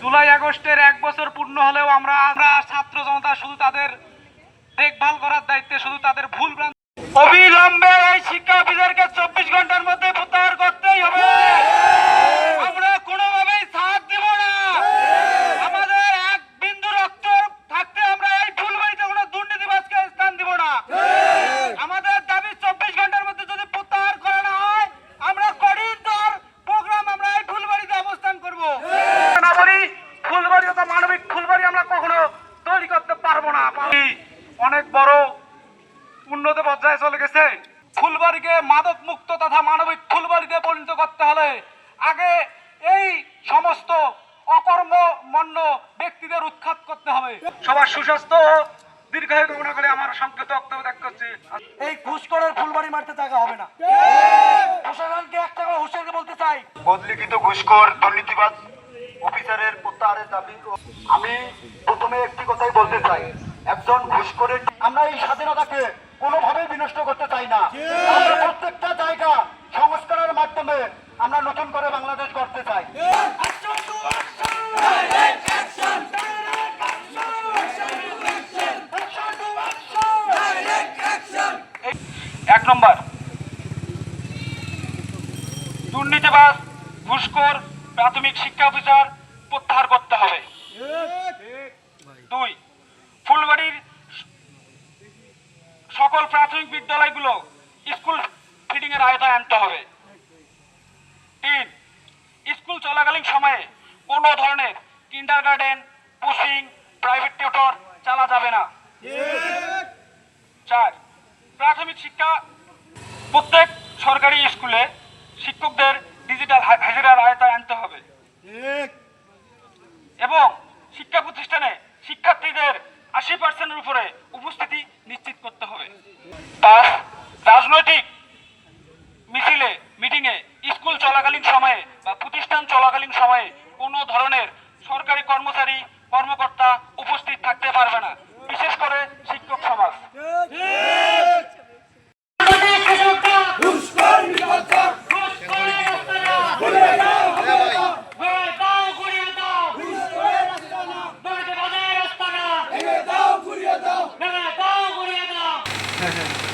জুলাই আগস্টের এক বছর পূর্ণ হলেও আমরা আমরা ছাত্র জনতা শুধু তাদের দেখভাল করার দায়িত্বে, শুধু তাদের ভুল অবিলম্বে এই শিক্ষা অফিসারকে চব্বিশ ঘণ্টার মধ্যে প্রত্যাহার করতেই হবে আমরা কোনোভাবেই সাথ দেব না আমাদের এক বিন্দু রক্ত থাকতে আমরা এই ফুলবাড়িতে কোনো দুর্নীতিবাজকে স্থান দিব না আমাদের দাবি চব্বিশ ঘণ্টার মধ্যে যদি প্রত্যাহার করা না হয় আমরা কঠিনতর প্রোগ্রাম আমরা এই ফুলবাড়িতে অবস্থান করব না বলি ফুলবাড়ি তথা মানবিক ফুলবাড়ি আমরা কখনো তৈরি করতে পারব না অনেক বড় উন্নত পর্যায়ে চলে গেছে। ফুলবাড়িকে মাদক মুক্ত তথা মানবিক ফুলবাড়িতে পরিণত করতে হলে আগে এই সমস্ত অকর্মমন্য ব্যক্তিদের উৎখাত করতে হবে। সবার সুস্বাস্থ্য দীর্ঘায়ু কামনা করে আমার সংক্ষিপ্ত বক্তব্য ত্যাগ করছি। এই ঘুষখোরের ফুলবাড়ি মারতে জায়গা হবে না। প্রশাসনকে একটা কথা হুঁশিয়ারি বলতে চাই। বদলিকৃত ঘুষখোর, দুর্নীতিবাজ অফিসারের প্রত্যাহারের দাবি আমি প্রথমে একটি কথাই বলতে চাই। একজন ঘুষখোরের আমরা এই স্বাধীনতাকে কোনোভাবেই বিনষ্ট করতে চাই না। আমরা প্রত্যেকটা জায়গা সংস্কারের মাধ্যমে আমরা নতুন করে বাংলাদেশ করতে চাই। এক নম্বর। দুর্নীতিবাজ ঘুষখোর প্রাথমিক শিক্ষা অফিসার প্রত্যাহার করতে হবে। দুই। ফুলবাড়ির সকল প্রাথমিক বিদ্যালয়গুলো স্কুল ফিডিং এর আয়তায় আনতে হবে। তিন, স্কুল চলাকালীন সময়ে কোনো ধরনের kindergarten coaching private tutor চালা যাবে না। চার, প্রাথমিক শিক্ষা প্রত্যেক সরকারি স্কুলে শিক্ষকদের ডিজিটাল হাজিরার আয়তায় আনতে হবে। এবং শিক্ষা প্রতিষ্ঠানে আশি পার্সেন্টের উপরে উপস্থিতি নিশ্চিত করতে হবে। পাঁচ রাজনৈতিক মিছিলে, মিটিংয়ে স্কুল চলাকালীন সময়ে বা প্রতিষ্ঠান চলাকালীন সময়ে কোনো ধরনের সরকারি কর্মচারী হ্যাঁ হ্যাঁ